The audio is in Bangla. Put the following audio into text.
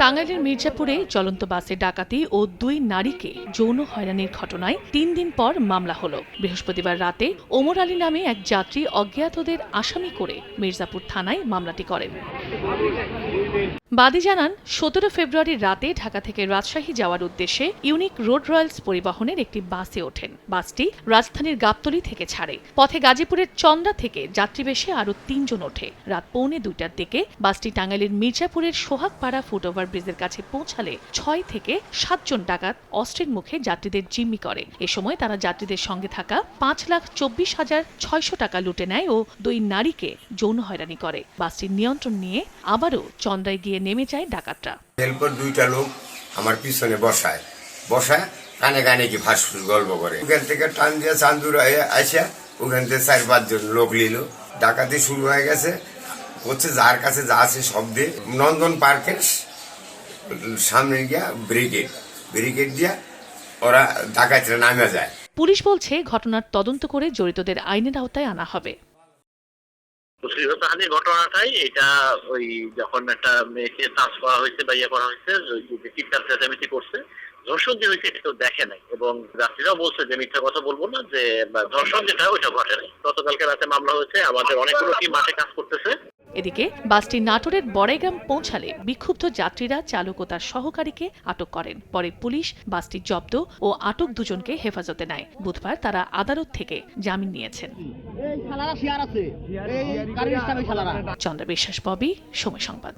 টাঙ্গাইলের মির্জাপুরে চলন্ত বাসে ডাকাতি ও দুই নারীকে যৌন হয়রানির ঘটনায় তিন দিন পর মামলা হল। বৃহস্পতিবার রাতে ওমর আলী নামে এক যাত্রী অজ্ঞাতদের আসামি করে মির্জাপুর থানায় মামলাটি করেন। বাদী জানান, সতেরো ফেব্রুয়ারির রাতে ঢাকা থেকে রাজশাহী যাওয়ার উদ্দেশ্যে ইউনিক রোড রয়্যালস পরিবহনের একটি বাসে ওঠেন। বাসটি রাজধানীর গাবতলী থেকে ছাড়ে। পথে গাজীপুরের চন্দ্রা থেকে যাত্রী বেশে আরও তিনজন ওঠে। রাত পৌনে দুইটার দিকে বাসটি টাঙ্গাইলের মির্জাপুরের সোহাগপাড়া ফুটওভার ব্রিজের কাছে পৌঁছালে ছয় থেকে সাতজন ডাকাত অস্ত্রের মুখে যাত্রীদের জিম্মি করে। এ সময় তারা যাত্রীদের সঙ্গে থাকা পাঁচ লাখ চব্বিশ হাজার ছয়শো টাকা লুটে নেয় ও দুই নারীকে যৌন হয়রানি করে। বাসটির নিয়ন্ত্রণ নিয়ে আবারও চন্দ্রায় গিয়ে নেমে যায় ডাকাতরা। এরপর দুইটা লোক আমার পিছনে বসায়। বসায় কানে কানে কি ফাঁসফুস গল্প করে। ওখান থেকে টান দিয়ে চান্দুর হয়ে আসা। ওখান থেকে চার পাঁচজন লোক নিল। ডাকাতি শুরু হয়ে গেছে। হচ্ছে যার কাছে যা আছে সব দিয়ে নন্দন পার্কের সামনে গিয়া ব্রিগেড। ব্রিগেড দিয়া ওরা ডাকাতিরা নামে যায়। পুলিশ বলছে ঘটনার তদন্ত করে জড়িতদের আইনের আওতায় আনা হবে। শ্লীলতাহানির ঘটনাটাই এটা ওই যখন একটা মেয়েকে চাষ করা হয়েছে বা ইয়ে করা হয়েছে চিৎকার চেঁচামেচি করছে, ধর্ষণ যে হয়েছে এটা কেউ দেখে নাই। এবং যাত্রীরাও বলছে যে মিথ্যা কথা বলব না, যে ধর্ষণ যেটা ওইটা ঘটে নাই। গতকালকে রাতে মামলা হয়েছে, আমাদের অনেকগুলো টিম মাঠে কাজ করতেছে। এদিকে বাসটি নাটোরের বড়াইগ্রাম পৌঁছালে বিক্ষুব্ধ যাত্রীরা চালক ও তার সহকারীকে আটক করেন। পরে পুলিশ বাসটি জব্দ ও আটক দুজনকে হেফাজতে নেয়। বুধবার তারা আদালত থেকে জামিন নিয়েছেন। চন্দ্র বিশ্বাস ববি সময় সংবাদ।